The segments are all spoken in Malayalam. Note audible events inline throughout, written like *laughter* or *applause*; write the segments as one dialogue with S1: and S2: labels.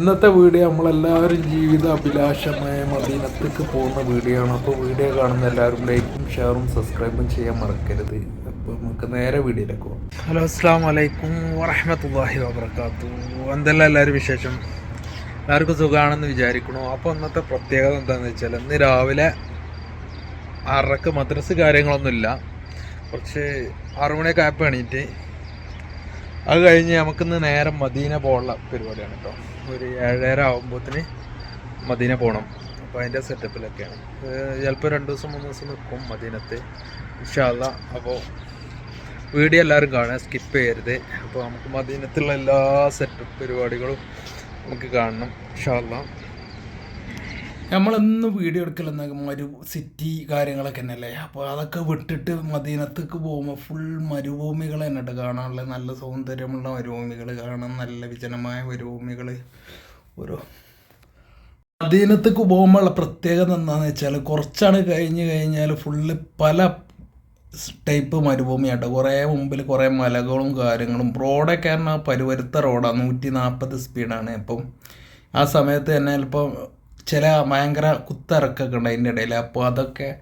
S1: ഇന്നത്തെ വീഡിയോ നമ്മളെല്ലാവരും ജീവിത അഭിലാഷമായ മദീനത്തേക്ക് പോകുന്ന വീഡിയോ ആണ് അപ്പോൾ വീഡിയോ കാണുന്ന എല്ലാവരും ലൈക്കും ഷെയറും സബ്സ്ക്രൈബും ചെയ്യാൻ മറക്കരുത്. അപ്പോൾ നമുക്ക് നേരെ വീഡിയോയിലേക്ക് പോകാം. ഹലോ അസ്സാം വലൈക്കും വറഹമത്തല്ലാഹി വാബർക്കാത്തു എന്തെല്ലാം എല്ലാവരും വിശേഷം? എല്ലാവർക്കും സുഖമാണെന്ന് വിചാരിക്കണോ. അപ്പോൾ ഇന്നത്തെ പ്രത്യേകത എന്താണെന്ന് വെച്ചാൽ ഇന്ന് രാവിലെ ആറരക്ക് മദ്രസ് കാര്യങ്ങളൊന്നുമില്ല. കുറച്ച് ആറു മണിയൊക്കെ ആയപ്പോൾ എണീറ്റ്. അത് കഴിഞ്ഞ് നമുക്കിന്ന് നേരം മദീന പോകാനുള്ള പരിപാടിയാണ് കേട്ടോ. ഒരു ഏഴര ആകുമ്പോത്തിന് മദീന പോകണം അപ്പോൾ അതിന്റെ സെറ്റപ്പിലൊക്കെയാണ് ചിലപ്പോൾ രണ്ട് ദിവസം മൂന്ന് ദിവസം നിൽക്കും മദീനത്ത്. ഇൻഷാല്ല അപ്പോൾ വീഡിയോ എല്ലാവരും കാണുക. സ്കിപ്പ് ചെയ്യരുത്. അപ്പോൾ നമുക്ക് മദീനത്തുള്ള എല്ലാ സെറ്റപ്പ് പരിപാടികളും നമുക്ക് കാണണം. ഇൻഷാല്ല നമ്മളിന്ന് വീഡിയോ എടുക്കലെന്ന മരു സിറ്റി കാര്യങ്ങളൊക്കെ തന്നെയല്ലേ? അപ്പോൾ അതൊക്കെ വിട്ടിട്ട് മദീനത്തേക്ക് പോകുമ്പോൾ ഫുൾ മരുഭൂമികൾ തന്നെയുണ്ട്. കാണാനുള്ള നല്ല സൗന്ദര്യമുള്ള മരുഭൂമികൾ കാണാൻ നല്ല വിജനമായ മരുഭൂമികൾ ഓരോ മദീനത്തേക്ക് പോകുമ്പോഴുള്ള പ്രത്യേകത എന്താണെന്ന് വെച്ചാൽ കുറച്ചാണ് കഴിഞ്ഞ് കഴിഞ്ഞാൽ ഫുള്ള് പല ടൈപ്പ് മരുഭൂമിയാട്ടോ. കുറേ മുമ്പിൽ കുറേ മലകളും കാര്യങ്ങളും. റോഡൊക്കെ പറഞ്ഞാൽ പരുവരുത്ത റോഡാണ് നൂറ്റി നാൽപ്പത് സ്പീഡാണ് അപ്പം ആ സമയത്ത് തന്നെ ചിലപ്പോൾ ചില ഭയങ്കര കുത്തിറക്കൊക്കെ ഉണ്ട് അതിന്റെ ഇടയിൽ. അപ്പോൾ അതൊക്കെ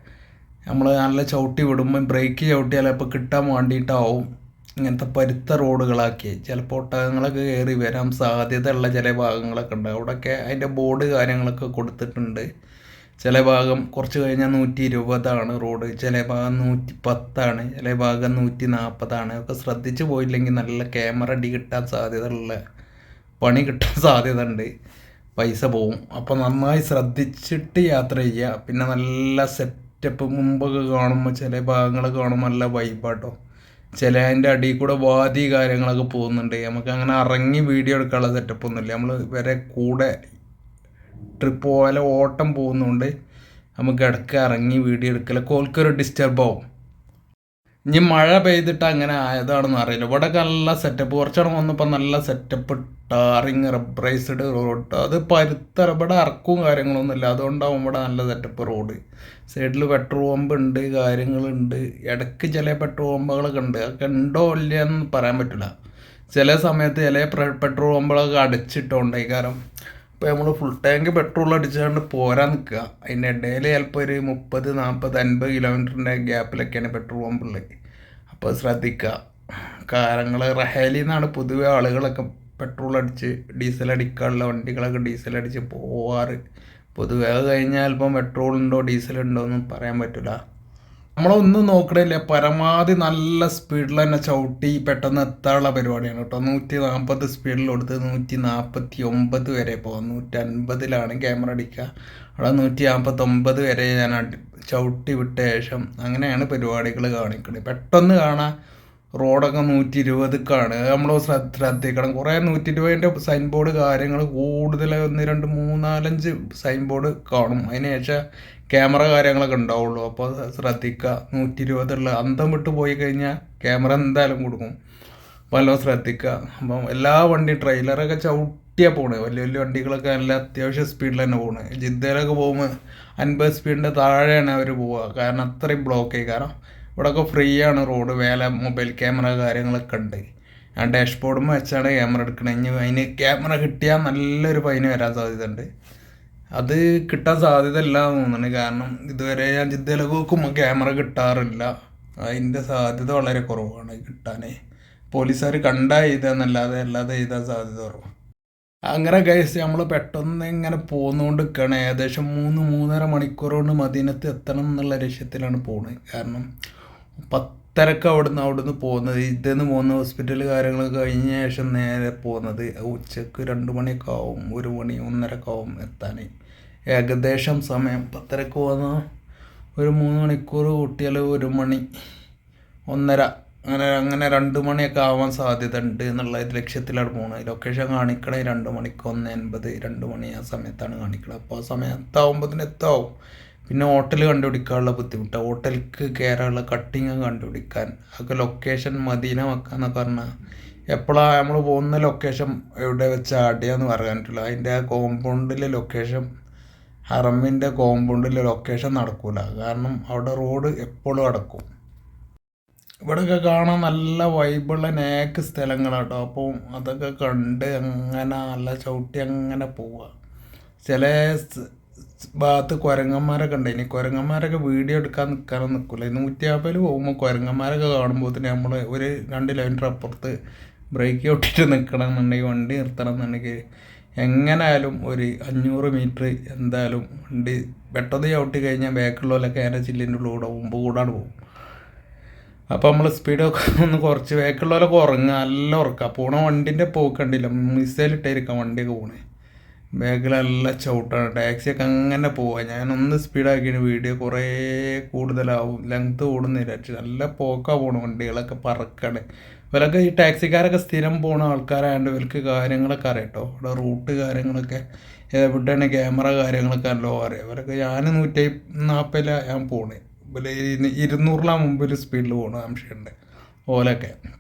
S1: നമ്മൾ നല്ല ചവിട്ടി വിടുമ്പോൾ ബ്രേക്ക് ചവിട്ടിയാൽ അപ്പോൾ കിട്ടാൻ വേണ്ടിയിട്ടാവും ഇങ്ങനത്തെ പരുത്ത റോഡുകളാക്കി. ചിലപ്പോൾ ഒട്ടകങ്ങളൊക്കെ കയറി വരാൻ സാധ്യതയുള്ള ചില ഭാഗങ്ങളൊക്കെ ഉണ്ട്. അവിടെയൊക്കെ അതിന്റെ ബോർഡ് കാര്യങ്ങളൊക്കെ കൊടുത്തിട്ടുണ്ട്. ചില ഭാഗം കുറച്ച് കഴിഞ്ഞാൽ നൂറ്റി ഇരുപതാണ് റോഡ്. ചില ഭാഗം നൂറ്റി പത്താണ്. ചില ഭാഗം നൂറ്റി നാൽപ്പതാണ്. ഒക്കെ ശ്രദ്ധിച്ചു പോയില്ലെങ്കിൽ നല്ല ക്യാമറ അടി കിട്ടാൻ സാധ്യതയുള്ള പണി കിട്ടാൻ സാധ്യത ഉണ്ട്. പൈസ പോവും. അപ്പോൾ നന്നായി ശ്രദ്ധിച്ചിട്ട് യാത്ര ചെയ്യുക. പിന്നെ നല്ല സെറ്റപ്പ് മുമ്പൊക്കെ കാണുമ്പോൾ ചില ഭാഗങ്ങൾ കാണുമ്പോൾ നല്ല വൈബാട്ടോ ചില അതിന്റെ അടിയിൽ കൂടെ വാതി കാര്യങ്ങളൊക്കെ പോകുന്നുണ്ട്. നമുക്ക് അങ്ങനെ ഇറങ്ങി വീഡിയോ എടുക്കാനുള്ള സെറ്റപ്പ് ഒന്നുമില്ല. നമ്മൾ വരെ കൂടെ ട്രിപ്പ് പോലെ ഓട്ടം പോകുന്നതുകൊണ്ട് നമുക്ക് ഇടയ്ക്ക് ഇറങ്ങി വീഡിയോ എടുക്കല. ഓൾക്കൊരു ഡിസ്റ്റർബ് ആവും. ഇനി മഴ പെയ്തിട്ട് അങ്ങനെ ആയതാണെന്ന് അറിയില്ല. ഇവിടെ നല്ല സെറ്റപ്പ് കുറച്ചാണ് വന്നപ്പോൾ നല്ല സെറ്റപ്പ് ടാറിങ് റബ്രൈസ്ഡ് റോഡ് അത് പരുത്ത ഇവിടെ ഇറക്കവും കാര്യങ്ങളൊന്നും ഇല്ല. അതുകൊണ്ടാവും ഇവിടെ നല്ല സെറ്റപ്പ് റോഡ് സൈഡിൽ പെട്രോൾ പമ്പ് ഉണ്ട് കാര്യങ്ങളുണ്ട്. ഇടയ്ക്ക് ചില പെട്രോൾ പമ്പുകളൊക്കെ ഉണ്ട്. അതൊക്കെ ഉണ്ടോ ഇല്ല എന്ന് പറയാൻ പറ്റില്ല ചില സമയത്ത് ചില പെട്രോൾ പമ്പുകളൊക്കെ അടച്ചിട്ടുണ്ടായി കാരണം ഇപ്പോൾ നമ്മൾ ഫുൾ ടാങ്ക് പെട്രോൾ അടിച്ചുകൊണ്ട് പോരാൻ നിൽക്കുക അതിന്റെ ഇടയിൽ ചിലപ്പോൾ ഒരു മുപ്പത് നാൽപ്പത് അൻപത് കിലോമീറ്ററിന്റെ ഗ്യാപ്പിലൊക്കെയാണ് പെട്രോൾ പമ്പുള്ളത് അപ്പോൾ ശ്രദ്ധിക്കുക കാരങ്ങൾ റഹേലിൽ നിന്നാണ് പൊതുവെ ആളുകളൊക്കെ പെട്രോൾ അടിച്ച് ഡീസൽ അടിക്കാനുള്ള വണ്ടികളൊക്കെ ഡീസൽ അടിച്ച് പോവാറ്. പൊതുവെ കഴിഞ്ഞാൽ ഇപ്പം പെട്രോൾ ഉണ്ടോ ഡീസൽ ഉണ്ടോ എന്നും പറയാൻ പറ്റില്ല നമ്മളൊന്നും നോക്കണില്ല. പരമാവധി നല്ല സ്പീഡിൽ തന്നെ ചവിട്ടി പെട്ടെന്ന് എത്താനുള്ള പരിപാടിയാണ് കേട്ടോ. നൂറ്റി നാൽപ്പത് സ്പീഡിൽ കൊടുത്ത് നൂറ്റി നാൽപ്പത്തി ഒമ്പത് വരെ പോകാം നൂറ്റി അൻപതിലാണ് ക്യാമറ അടിക്കുക. അവിടെ നൂറ്റി നാൽപ്പത്തൊമ്പത് വരെ ഞാൻ ചവിട്ടി വിട്ട ശേഷം അങ്ങനെയാണ് പരിപാടികൾ കാണിക്കുന്നത് പെട്ടെന്ന് കാണാൻ റോഡൊക്കെ നൂറ്റി ഇരുപതുക്കാണ് നമ്മൾ ശ്രദ്ധിക്കണം. കുറേ നൂറ്റി ഇരുപതിന്റെ സൈൻ ബോർഡ് കാര്യങ്ങൾ കൂടുതൽ ഒന്ന് രണ്ട് മൂന്നാലഞ്ച് സൈൻ ബോർഡ് കാണും. അതിന് ശേഷം ക്യാമറ കാര്യങ്ങളൊക്കെ ഉണ്ടാവുള്ളൂ. അപ്പോൾ ശ്രദ്ധിക്കുക നൂറ്റി ഇരുപതുള്ള അന്തം വിട്ട് പോയി കഴിഞ്ഞാൽ ക്യാമറ എന്തായാലും കൊടുക്കും. അപ്പോൾ ശ്രദ്ധിക്കുക അപ്പം എല്ലാ വണ്ടി ട്രെയിലറൊക്കെ ചവിട്ടിയാണ് പോണേ. വലിയ വലിയ വണ്ടികളൊക്കെ നല്ല അത്യാവശ്യം സ്പീഡിൽ തന്നെ പോണേ. ജിദ്ദയിലൊക്കെ പോകുമ്പോൾ അൻപത് സ്പീഡിന്റെ താഴെയാണ് അവർ പോവുക കാരണം അത്രയും ബ്ലോക്ക് ആയി. കാരണം ഇവിടെയൊക്കെ ഫ്രീ ആണ് റോഡ് വേല മൊബൈൽ ക്യാമറ കാര്യങ്ങളൊക്കെ ഉണ്ട്. ഞാൻ ഡാഷ്ബോർഡും വെച്ചാണ് ക്യാമറ എടുക്കണത് ഇനി അതിന് ക്യാമറ കിട്ടിയാൽ നല്ലൊരു ഫൈന് വരാൻ സാധ്യതയുണ്ട്. അത് കിട്ടാൻ സാധ്യത ഇല്ല തോന്നുന്നു കാരണം ഇതുവരെ ഞാൻ ജിദ്ദയിലൊക്കെ നോക്കുമ്പോൾ ക്യാമറ കിട്ടാറില്ല. അതിന്റെ സാധ്യത വളരെ കുറവാണ് കിട്ടാനേ. പോലീസുകാർ കണ്ടാൽ എഴുതാന്നല്ലാതെ അല്ലാതെ എഴുതാൻ സാധ്യത കുറവാണ് അങ്ങനെ കേസ് നമ്മൾ പെട്ടെന്ന് ഇങ്ങനെ പോന്നുകൊണ്ട് നിൽക്കുകയാണ് ഏകദേശം മൂന്ന് മൂന്നര മണിക്കൂർ കൊണ്ട് മദീനത്ത് എത്തണം എന്നുള്ള ലക്ഷ്യത്തിലാണ് പോകുന്നത് കാരണം പത്തരക്ക് അവിടുന്ന് അവിടുന്ന് പോകുന്നത്. ഇതെന്ന് പോകുന്ന ഹോസ്പിറ്റൽ കാര്യങ്ങളൊക്കെ കഴിഞ്ഞ ശേഷം നേരെ പോകുന്നത്. ഉച്ചയ്ക്ക് രണ്ട് മണിയൊക്കെ ആവും. ഒരു മണി ഒന്നരക്കെ ആവും എത്താൻ. ഏകദേശം സമയം പത്തരക്ക് പോകുന്ന ഒരു മൂന്ന് മണിക്കൂർ കൂട്ടിയാൽ ഒരു മണി ഒന്നര. അങ്ങനെ അങ്ങനെ രണ്ട് മണിയൊക്കെ ആവാൻ സാധ്യത ഉണ്ട് എന്നുള്ള ലക്ഷ്യത്തിലാണ് പോകുന്നത്. ലൊക്കേഷൻ കാണിക്കണേ രണ്ട് മണിക്ക് ഒന്ന് എൺപത് രണ്ട് മണി ആ സമയത്താണ് കാണിക്കുന്നത് അപ്പോൾ ആ സമയത്താവുമ്പോഴത്തേന് എത്താവും. പിന്നെ ഹോട്ടൽ കണ്ടുപിടിക്കാനുള്ള ബുദ്ധിമുട്ട്. ഹോട്ടലിക്ക് കയറാനുള്ള കട്ടിങ് കണ്ടുപിടിക്കാൻ. അതൊക്കെ ലൊക്കേഷൻ മദീന വെക്കാന്നൊക്കെ പറഞ്ഞാൽ എപ്പോഴാണ് നമ്മൾ പോകുന്ന ലൊക്കേഷൻ എവിടെ വെച്ച് ആടിയാന്ന് പറയാൻ പറ്റില്ല അതിന്റെ ആ കോമ്പൗണ്ടിലെ ലൊക്കേഷൻ ഹറമിന്റെ കോമ്പൗണ്ടിലെ ലൊക്കേഷൻ നടക്കില്ല കാരണം അവിടെ റോഡ് എപ്പോഴും അടക്കും. ഇവിടെയൊക്കെ കാണാൻ നല്ല വൈബുള്ള നേക്ക് സ്ഥലങ്ങളാട്ടോ. അപ്പോൾ അതൊക്കെ കണ്ട് അങ്ങനെ നല്ല ചവിട്ടി അങ്ങനെ പോവുക ചില ഭാഗത്ത് കുരങ്ങന്മാരൊക്കെ ഉണ്ട്. ഇനി കുരങ്ങന്മാരൊക്കെ വീഡിയോ എടുക്കാൻ നിൽക്കാൻ നിൽക്കില്ല നൂറ്റിയാപ്പതിൽ പോകുമ്പോൾ കുരങ്ങന്മാരൊക്കെ കാണുമ്പോൾ തന്നെ നമ്മൾ ഒരു രണ്ട് കിലോമീറ്റർ അപ്പുറത്ത് ബ്രേക്ക് ഔട്ടിട്ട് നിൽക്കണം എന്നുണ്ടെങ്കിൽ വണ്ടി നിർത്തണം എന്നുണ്ടെങ്കിൽ എങ്ങനായാലും ഒരു അഞ്ഞൂറ് മീറ്റർ എന്തായാലും വണ്ടി പെട്ടെന്ന് ചവിട്ടി കഴിഞ്ഞാൽ ബാക്കിലുള്ളവരൊക്കെ അതിന്റെ ചില്ലിന്റെ ഉള്ളിലൂടെ മുമ്പ് കൂടാണ്ട് പോകും. അപ്പോൾ നമ്മൾ സ്പീഡൊക്കെ ഒന്ന് കുറച്ച് ബാക്കിലുള്ളവരൊക്കെ ഉറങ്ങുക നല്ല ഉറക്കുക പോണ വണ്ടിന്റെ പോക്ക് കണ്ടില്ല? മിസൈലിട്ടായിരിക്കാം വണ്ടിയൊക്കെ പോണേ. ബാക്കിൽ നല്ല ചവിട്ടാണ്. ടാക്സിയൊക്കെ അങ്ങനെ പോവാം. ഞാനൊന്ന് സ്പീഡാക്കിയാണ് വീഡിയോ കുറേ കൂടുതലാവും. ലെങ്ത്ത് കൂടുന്നില്ല. പക്ഷെ നല്ല പോക്കാ പോണ വണ്ടികളൊക്കെ പറക്കണ്. ഇവരൊക്കെ ഈ ടാക്സിക്കാരൊക്കെ സ്ഥിരം പോണ ആൾക്കാരായതുകൊണ്ട് ഇവർക്ക് കാര്യങ്ങളൊക്കെ അറിയട്ടോ ഇവിടെ റൂട്ട് കാര്യങ്ങളൊക്കെ എവിടെയാണ് ക്യാമറ കാര്യങ്ങളൊക്കെ നല്ലോ അറിയാം. ഇവരൊക്കെ ഞാൻ നൂറ്റി നാൽപ്പതിലാണ് ഞാൻ പോണേ. ഇവർ ഇരുന്നൂറിലാണ് മുമ്പിൽ സ്പീഡിൽ പോകണ സംശയമുണ്ട് ഓലൊക്കെ.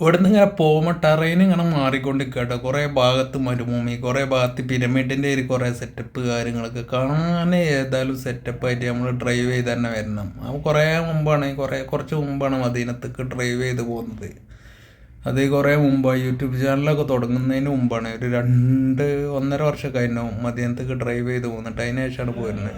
S1: ഇവിടുന്ന് ഇങ്ങനെ പോകുമ്പോൾ ടെറൈൻ ഇങ്ങനെ മാറിക്കൊണ്ടിരിക്കുക കേട്ടോ കുറേ ഭാഗത്ത് മരുഭൂമി കുറേ ഭാഗത്ത് പിരമിഡിന്റെ ഒരു കുറേ സെറ്റപ്പ് കാര്യങ്ങളൊക്കെ കാണാൻ ഏതായാലും സെറ്റപ്പായിട്ട് നമ്മൾ ഡ്രൈവ് ചെയ്ത് തന്നെ വരണം. അപ്പോൾ കുറേ മുമ്പാണ് കുറേ കുറച്ച് മുമ്പാണ് മദീനത്തേക്ക് ഡ്രൈവ് ചെയ്ത് പോകുന്നത്. അത് കുറേ മുമ്പാണ് യൂട്യൂബ് ചാനലൊക്കെ തുടങ്ങുന്നതിന് മുമ്പാണ്. ഒരു രണ്ട് ഒന്നര വർഷമൊക്കെ അതിനോ മദീനത്തേക്ക് ഡ്രൈവ് ചെയ്ത് പോകുന്നിട്ട് അതിന് ശേഷമാണ് പോരുന്നത്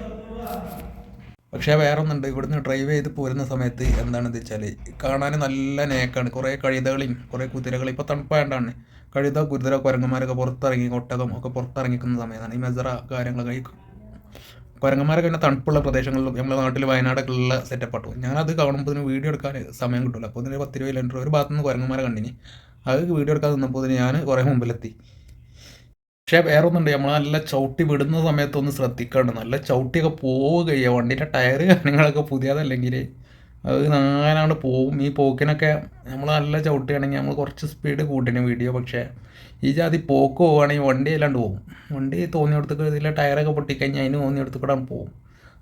S1: പക്ഷേ വേറൊന്നുണ്ട്. ഇവിടുന്ന് ഡ്രൈവ് ചെയ്ത് പോരുന്ന സമയത്ത് എന്താണെന്ന് വെച്ചാൽ കാണാൻ നല്ല നേക്കാണ്. കുറേ കഴുതകളും കുറേ കുതിരകളും. ഇപ്പോൾ തണുപ്പായതാണ് കഴുത കുതിര കുരങ്ങന്മാരൊക്കെ പുറത്തിറങ്ങി ഒട്ടകം ഒക്കെ പുറത്തിറങ്ങിക്കുന്ന സമയത്താണ്. ഈ മെസറ കാര്യങ്ങളൊക്കെ ഈ കുരങ്ങന്മാരൊക്കെ പിന്നെ തണുപ്പുള്ള പ്രദേശങ്ങളിലും നമ്മുടെ നാട്ടിൽ വയനാടൊക്കെ ഉള്ള സെറ്റപ്പ് ആട്ടോ. ഞാനത് കാണുമ്പോൾ ഇതിന് വീഡിയോ എടുക്കാൻ സമയം കിട്ടില്ല അപ്പോൾ ഇതിന് പത്ത് രൂപ ഒരു ഭാഗത്തുനിന്ന് കുരങ്ങന്മാരെ കണ്ടിനി. അത് വീഡിയോ എടുക്കാൻ നിന്നപ്പോൾ ഞാൻ കുറേ മുമ്പിലെത്തി. പക്ഷേ വേറെ ഒന്നുണ്ട് നമ്മൾ നല്ല ചവിട്ടി വിടുന്ന സമയത്തൊന്ന് ശ്രദ്ധിക്കാണ്ട് നല്ല ചവിട്ടിയൊക്കെ പോവുകയ്യ വണ്ടിന്റെ ടയർ കാര്യങ്ങളൊക്കെ പുതിയതല്ലെങ്കിൽ അത് നാലാണ്ട് പോവും. ഈ പോക്കിനൊക്കെ നമ്മൾ നല്ല ചവിട്ടുകയാണെങ്കിൽ നമ്മൾ കുറച്ച് സ്പീഡ് കൂട്ടിന് വീഡിയോ. പക്ഷേ ഈ ജാതി പോക്ക് പോവുകയാണെങ്കിൽ വണ്ടി അല്ലാണ്ട് പോകും വണ്ടി തോന്നിയെടുത്ത് ഇതിലെ ടയറൊക്കെ പൊട്ടിക്കഴിഞ്ഞാൽ അതിന് തോന്നിയെടുത്ത് കൂടെ പോകും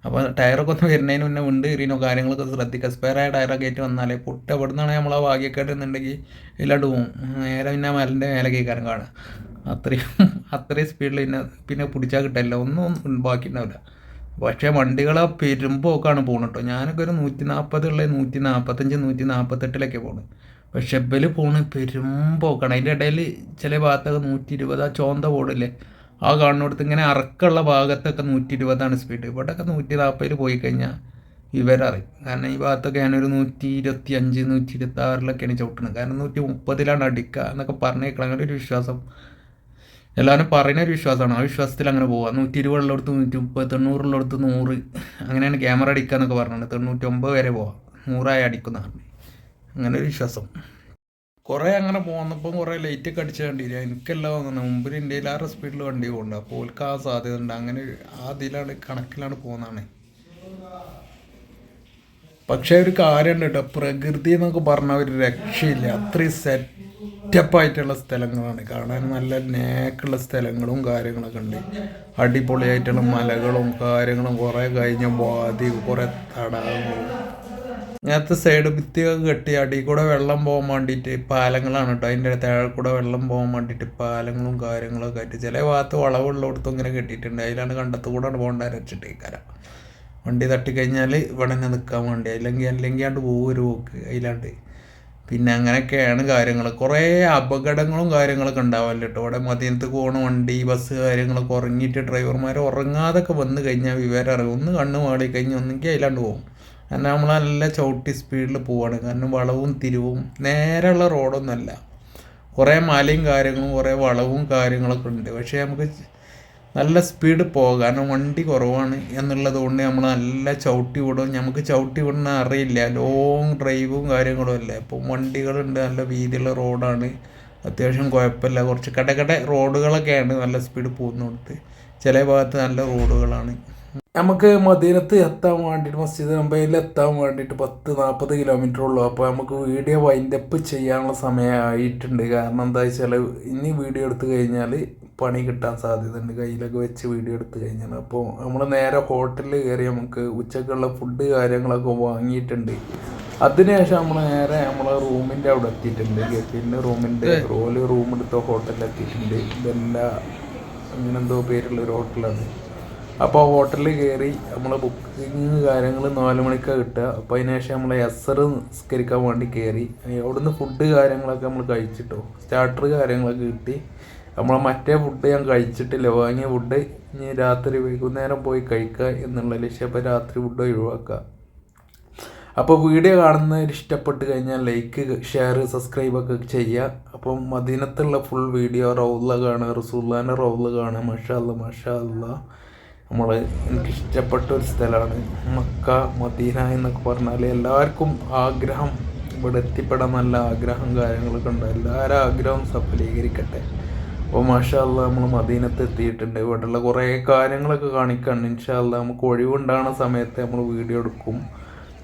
S1: അപ്പോൾ ടയറൊക്കെ ഒന്ന് വരുന്നതിന് മുന്നേ വിണ്ട് കയറിയോ കാര്യങ്ങളൊക്കെ ശ്രദ്ധിക്കുക. സ്പെയറായ ടയറൊക്കെ ആയിട്ട് വന്നാലേ പൊട്ട് എവിടെ നിന്നാണ് നമ്മൾ ആ ഇല്ലാണ്ട് പോകും നേരെ പിന്നെ മലന്റെ മേലെ കേൾക്കാനും കാണുക അത്രയും *laughs* അത്രയും സ്പീഡിൽ പിന്നെ പിന്നെ പിടിച്ചാൽ കിട്ടില്ല ഒന്നും ബാക്കി ഉണ്ടാവില്ല പക്ഷേ വണ്ടികളെ പെരുമ്പോക്കാണ് പോകുന്നത് കേട്ടോ ഞാനൊക്കെ ഒരു നൂറ്റി നാൽപ്പതുള്ള നൂറ്റി നാൽപ്പത്തഞ്ച് നൂറ്റി നാൽപ്പത്തെട്ടിലൊക്കെ പോകുന്നത് പക്ഷെ ഇബൽ പോണ് പെരുമ്പോക്കാണ്. അതിന്റെ ഇടയിൽ ചില ഭാഗത്തൊക്കെ നൂറ്റി ഇരുപത് ആ ചോന്ത പോടില്ലേ ആ കാണുന്നിടത്ത് ഇങ്ങനെ അറക്കുള്ള ഭാഗത്തൊക്കെ നൂറ്റി ഇരുപതാണ് സ്പീഡ് ഇവിടെയൊക്കെ നൂറ്റി നാൽപ്പതിൽ പോയി കഴിഞ്ഞാൽ വിവരറിയും കാരണം ഈ ഭാഗത്തൊക്കെ ഞാനൊരു നൂറ്റി ഇരുപത്തി അഞ്ച് നൂറ്റി ഇരുപത്തി ആറിലൊക്കെയാണ് ചവിട്ടുന്നത് കാരണം നൂറ്റി മുപ്പതിലാണ് അടിക്കുക എന്നൊക്കെ പറഞ്ഞേക്കണം അങ്ങനെ ഒരു വിശ്വാസം എല്ലാവരും പറയുന്ന ഒരു വിശ്വാസമാണ്. ആ വിശ്വാസത്തിൽ അങ്ങനെ പോവുക നൂറ്റി ഇരുപതുള്ളിടത്ത് നൂറ്റി മുപ്പത് തൊണ്ണൂറുള്ളിടത്ത് നൂറ്. അങ്ങനെയാണ് ക്യാമറ അടിക്കുക എന്നൊക്കെ പറഞ്ഞത് തൊണ്ണൂറ്റി ഒമ്പത് വരെ പോവാം. നൂറായി അടിക്കുന്ന അങ്ങനെ ഒരു വിശ്വാസം. കുറേ അങ്ങനെ പോകുന്നപ്പം കുറേ ലൈറ്റ് ഒക്കെ അടിച്ച് കണ്ടില്ല? എനിക്കെല്ലാം തോന്നുന്നത് മുമ്പിൽ ഇന്ത്യയിലാറ് സ്പീഡിൽ വണ്ടി പോകുന്നുണ്ട് അപ്പോൾ ഓൽക്ക് ആ സാധ്യത ഉണ്ട്. അങ്ങനെ ആ ഇതിലാണ് കണക്കിലാണ് പോകുന്നതാണ് പക്ഷേ ഒരു കാര്യമുണ്ട് കേട്ടോ. പ്രകൃതി എന്നൊക്കെ പറഞ്ഞ ഒരു രക്ഷയില്ല. അത്രയും സെറ്റപ്പായിട്ടുള്ള സ്ഥലങ്ങളാണ്. കാണാൻ നല്ല നേക്കുള്ള സ്ഥലങ്ങളും കാര്യങ്ങളൊക്കെ ഉണ്ട്. അടിപൊളിയായിട്ടുള്ള മലകളും കാര്യങ്ങളും കുറേ കഴിഞ്ഞ വാതി കുറേ തടാകങ്ങളും ഇങ്ങനത്തെ സൈഡ് ഭിത്തിയൊക്കെ കെട്ടി അടി കൂടെ വെള്ളം പോകാൻ വേണ്ടിയിട്ട് പാലങ്ങളാണ് കേട്ടോ അതിന്റെ താഴെ കൂടെ വെള്ളം പോകാൻ വേണ്ടിയിട്ട് പാലങ്ങളും കാര്യങ്ങളൊക്കെ ആയിട്ട് ചില ഭാഗത്ത് വളവുള്ളിടത്തും ഇങ്ങനെ കെട്ടിയിട്ടുണ്ട്. അതിലാണ് കണ്ടത്ത് കൂടെ പോകേണ്ട വെച്ചിട്ടേക്കാരം വണ്ടി തട്ടിക്കഴിഞ്ഞാൽ ഇവിടെ തന്നെ നിൽക്കാൻ വേണ്ടി. അല്ലെങ്കിൽ അല്ലെങ്കിൽ ആണ്ട് പോകും ഒരു പോക്ക്. അതിലാണ്ട് പിന്നെ അങ്ങനെയൊക്കെയാണ് കാര്യങ്ങൾ കുറേ അപകടങ്ങളും കാര്യങ്ങളൊക്കെ ഉണ്ടാവില്ല കേട്ടോ ഇവിടെ മദീനത്ത് പോകണ വണ്ടി ബസ് കാര്യങ്ങളൊക്കെ ഉറങ്ങിയിട്ട് ഡ്രൈവർമാർ ഉറങ്ങാതൊക്കെ വന്നു കഴിഞ്ഞാൽ വിവരം അറിയും. ഒന്ന് കണ്ണ് മാടി കഴിഞ്ഞാൽ ഒന്നെങ്കിൽ അതിലാണ്ട് പോകും കാരണം നമ്മൾ നല്ല ചവിട്ടി സ്പീഡിൽ പോവാണ്. കാരണം വളവും തിരിവും നേരെയുള്ള റോഡൊന്നുമല്ല കുറേ മലയും കാര്യങ്ങളും കുറേ വളവും കാര്യങ്ങളൊക്കെ ഉണ്ട്. പക്ഷേ നമുക്ക് നല്ല സ്പീഡ് പോകാനും വണ്ടി കുറവാണ് എന്നുള്ളത് കൊണ്ട് നമ്മൾ നല്ല ചവിട്ടി വിടും. നമുക്ക് ചവിട്ടി വിടുന്ന അറിയില്ല. ലോങ് ഡ്രൈവും കാര്യങ്ങളും അല്ലേ? അപ്പം വണ്ടികളുണ്ട് നല്ല വീതിയുള്ള റോഡാണ് അത്യാവശ്യം കുഴപ്പമില്ല. കുറച്ച് കടകട റോഡുകളൊക്കെയാണ് നല്ല സ്പീഡ് പോകുന്നിടത്ത്. ചില ഭാഗത്ത് നല്ല റോഡുകളാണ് നമുക്ക് മദീനത്ത് എത്താൻ വേണ്ടിയിട്ട് മസ്ജിദ് മുംബൈയിൽ എത്താൻ വേണ്ടിയിട്ട് പത്ത് നാൽപ്പത് കിലോമീറ്റർ ഉള്ളൂ. അപ്പോൾ നമുക്ക് വീഡിയോ വൈൻഡപ്പ് ചെയ്യാനുള്ള സമയമായിട്ടുണ്ട്. കാരണം എന്താ വെച്ചാൽ ഇനി വീഡിയോ എടുത്തു കഴിഞ്ഞാൽ പണി കിട്ടാൻ സാധ്യതയുണ്ട്. കയ്യിലൊക്കെ വെച്ച് വീഡിയോ എടുത്തു കഴിഞ്ഞാൽ അപ്പോൾ നമ്മൾ നേരെ ഹോട്ടലിൽ കയറി നമുക്ക് ഉച്ചക്കുള്ള ഫുഡ് കാര്യങ്ങളൊക്കെ വാങ്ങിയിട്ടുണ്ട്. അതിനുശേഷം നമ്മൾ നേരെ നമ്മളെ റൂമിന്റെ അവിടെ എത്തിയിട്ടുണ്ട്. ഗപ്പിന്റെ റൂമിന്റെ റോൽ റൂം എടുത്ത ഹോട്ടലിൽ എത്തിയിട്ടുണ്ട്. ഇതെല്ലാം അങ്ങനെ എന്തോ പേരുള്ള ഒരു ഹോട്ടലാണ്. അപ്പോൾ ഹോട്ടലിൽ കയറി നമ്മൾ ബുക്കിങ് കാര്യങ്ങൾ നാല് മണിക്കാണ് കിട്ടുക. അപ്പോൾ അതിനുശേഷം നമ്മൾ എസർ നിസ്കരിക്കാൻ വേണ്ടി കയറി. അവിടുന്ന് ഫുഡ് കാര്യങ്ങളൊക്കെ നമ്മൾ കഴിച്ചിട്ടോ? സ്റ്റാർട്ടർ കാര്യങ്ങളൊക്കെ കിട്ടി. നമ്മളെ മറ്റേ ഫുഡ് ഞാൻ കഴിച്ചിട്ടില്ല. വാങ്ങിയ ഫുഡ് ഇനി രാത്രി വൈകുന്നേരം പോയി കഴിക്കുക എന്നുള്ള ലക്ഷ്യം. അപ്പോൾ രാത്രി ഫുഡ് ഒഴിവാക്കുക. അപ്പോൾ വീഡിയോ കാണുന്നവർ ഇഷ്ടപ്പെട്ട് കഴിഞ്ഞാൽ ലൈക്ക് ഷെയർ സബ്സ്ക്രൈബ് ഒക്കെ ചെയ്യുക. അപ്പം മദീനത്തുള്ള ഫുൾ വീഡിയോ റൗല കാണുക റസൂല്ലാന്റെ റൗല കാണുക. മഷാല്ല മഷാല്ല നമ്മൾ എനിക്ക് ഇഷ്ടപ്പെട്ട ഒരു സ്ഥലമാണ്. മക്ക മദീന എന്നൊക്കെ പറഞ്ഞാൽ എല്ലാവർക്കും ആഗ്രഹം ഇവിടെ എത്തിപ്പെടാൻ നല്ല ആഗ്രഹം കാര്യങ്ങളൊക്കെ ഉണ്ട്. എല്ലാവരും ആഗ്രഹം സഫലീകരിക്കട്ടെ. അപ്പോൾ മാഷാല്ല നമ്മൾ മദീനത്ത് എത്തിയിട്ടുണ്ട്. ഇവിടെയുള്ള കുറേ കാര്യങ്ങളൊക്കെ കാണിക്കാണ്. ഇൻഷാല്ല നമുക്ക് ഒഴിവുണ്ടാകുന്ന സമയത്ത് നമ്മൾ വീഡിയോ എടുക്കും.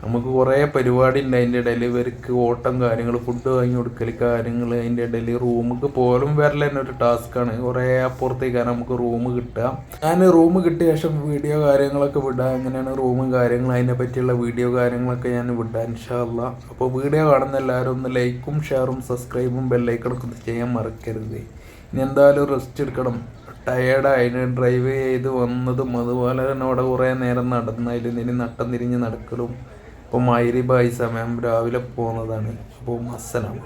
S1: നമുക്ക് കുറേ പരിപാടി ഉണ്ട് അതിന്റെ ഇടയിൽ ഇവർക്ക് ഓട്ടം കാര്യങ്ങൾ ഫുഡ് വാങ്ങി കൊടുക്കൽ കാര്യങ്ങൾ അതിന്റെ ഇടയിൽ റൂമുക്ക് പോലും വരൽ തന്നെ ഒരു ടാസ്ക്കാണ് കുറേ അപ്പുറത്തേക്കാണ് നമുക്ക് റൂം കിട്ടുക. ഞാൻ റൂം കിട്ടിയ ശേഷം വീഡിയോ കാര്യങ്ങളൊക്കെ വിടാം. എങ്ങനെയാണ് റൂമും കാര്യങ്ങളും അതിനെ പറ്റിയുള്ള വീഡിയോ കാര്യങ്ങളൊക്കെ ഞാൻ വിടാം ഇൻഷാല്ല അപ്പോൾ വീഡിയോ കാണുന്ന എല്ലാവരും ഒന്ന് ലൈക്കും ഷെയറും സബ്സ്ക്രൈബും ബെല്ലൈക്കണൊക്കെ ചെയ്യാൻ മറക്കരുത്. ഇനി എന്തായാലും റെസ്റ്റ് എടുക്കണം ടയേർഡായി ഡ്രൈവ് ചെയ്ത് വന്നതും അതുപോലെ തന്നെ അവിടെ കുറേ നേരം നടന്നതിലും ഇനി നട്ടം തിരിഞ്ഞ് നടക്കലും. അപ്പോൾ മൈരിബായി സമയം രാവിലെ പോകുന്നതാണ്. അപ്പോൾ അസ്സലാം